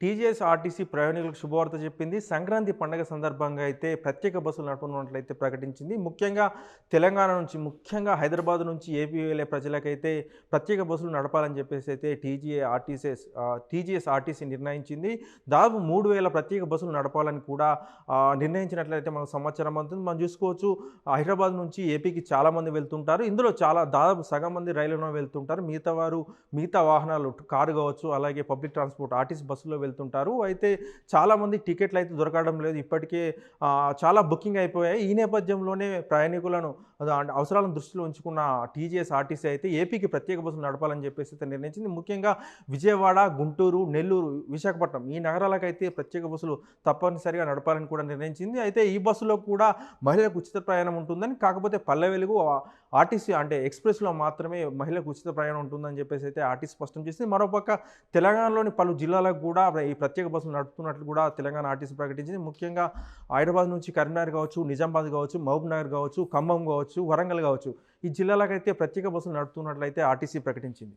TGS RTC ప్రయాణికులకు శుభవార్త చెప్పింది. సంక్రాంతి పండుగ సందర్భంగా అయితే ప్రత్యేక బస్సులు నడపనున్నట్లయితే ప్రకటించింది. ముఖ్యంగా తెలంగాణ నుంచి ముఖ్యంగా హైదరాబాద్ నుంచి ఏపీ వెళ్ళే ప్రజలకైతే ప్రత్యేక బస్సులు నడపాలని చెప్పేసి అయితే టీజీఏ ఆర్టీసీఎస్ టీజీఎస్ ఆర్టీసీ నిర్ణయించింది. దాదాపు మూడు వేల ప్రత్యేక బస్సులు నడపాలని కూడా నిర్ణయించినట్లయితే మనకు సమాచారం అవుతుంది మనం చూసుకోవచ్చు హైదరాబాద్ నుంచి ఏపీకి చాలామంది వెళ్తుంటారు. ఇందులో చాలా దాదాపు సగం మంది రైలులో వెళ్తుంటారు. మిగతా వారు మిగతా వాహనాలు కారు కావచ్చు అలాగే పబ్లిక్ ట్రాన్స్పోర్ట్ ఆర్టీసీ బస్సులో వెళ్తుంటారు. అయితే చాలామంది టికెట్లు అయితే దొరకడం లేదు. ఇప్పటికే చాలా బుకింగ్ అయిపోయాయి. ఈ నేపథ్యంలోనే ప్రయాణికులను అవసరాలను దృష్టిలో ఉంచుకున్న టీజీఎస్ ఆర్టీసీ అయితే ఏపీకి ప్రత్యేక బస్సులు నడపాలని చెప్పేసి అయితే నిర్ణయించింది. ముఖ్యంగా విజయవాడ గుంటూరు నెల్లూరు విశాఖపట్నం ఈ నగరాలకైతే ప్రత్యేక బస్సులు తప్పనిసరిగా నడపాలని కూడా నిర్ణయించింది. అయితే ఈ బస్సులో కూడా మహిళలకు ఉచిత ప్రయాణం ఉంటుందని కాకపోతే పల్లె వెలుగు ఆర్టీసీ అంటే ఎక్స్ప్రెస్లో మాత్రమే మహిళలకు ఉచిత ప్రయాణం ఉంటుందని చెప్పేసి అయితే ఆర్టీసీ స్పష్టం చేసింది. మరోపక్క తెలంగాణలోని పలు జిల్లాలకు కూడా ఈ ప్రత్యేక బస్సులు నడుపుతున్నట్లు కూడా తెలంగాణ ఆర్టీసీ ప్రకటించింది. ముఖ్యంగా హైదరాబాద్ నుంచి కరీంనగర్ కావచ్చు నిజామాబాద్ కావచ్చు మహబూబ్ నగర్ కావచ్చు ఖమ్మం కావచ్చు వరంగల్ కావచ్చు. ఈ జిల్లాలకైతే ప్రత్యేక బస్సులు నడుపుతున్నట్లయితే ఆర్టీసీ ప్రకటించింది.